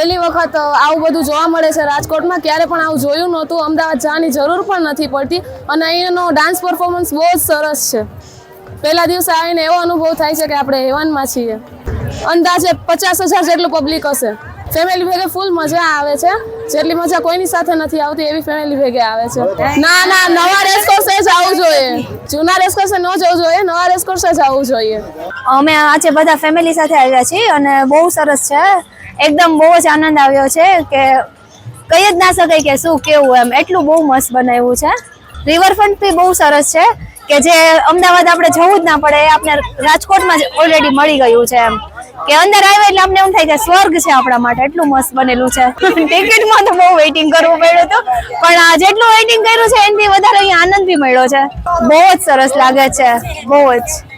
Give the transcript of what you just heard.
પહેલી વખત આવું બધું જોવા મળે છે રાજકોટમાં ક્યારે પણ આવું જોયું નહોતું. અમદાવાદ જવાની જરૂર પણ નથી પડતી અને અહીંનો ડાન્સ પરફોર્મન્સ બહુ જ સરસ છે. પહેલા દિવસે આવીને એવો અનુભવ થાય છે કે આપણે હેવાનમાં છીએ. અંદાજે પચાસ હજાર જેટલું પબ્લિક હશે. ફેમિલી ભેગે ફૂલ મજા આવે છે. જેટલી મજા કોઈની સાથે નથી આવતી એવી ફેમિલી ભેગે આવે છે. ના ના નવા રેસકોર્સે જ આવવું જોઈએ જૂના રેસકોર્સે ન જવું જોઈએ, નવા રેસકોર્સે જવું જોઈએ. અમે આજે બધા ફેમિલી સાથે આવ્યા છીએ અને બહુ સરસ છે. એકદમ બહુ જ આનંદ આવ્યો છે કે કહી જ ના શકાય કે શું કેવું એમ. એટલું બહુ મસ્ત બનાવ્યું છે. રિવરફ્રન્ટ બી બહુ સરસ છે કે જે અમદાવાદ આપણે જવું જ ના પડે, એ આપણે રાજકોટમાં જ ઓલરેડી મળી ગયું છે એમ. કે અંદર આવ્યા એટલે અમને એમ થાય કે સ્વર્ગ છે આપણા માટે, એટલું મસ્ત બનેલું છે. ટિકિટમાં તો બહુ વેઇટિંગ કરવું પડ્યું હતું. પણ આ જેટલું વેઇટિંગ કર્યું છે, એનાથી વધારે અહીંયા આનંદ બી મળ્યો છે. બહુ જ સરસ લાગે છે, બહુ જ.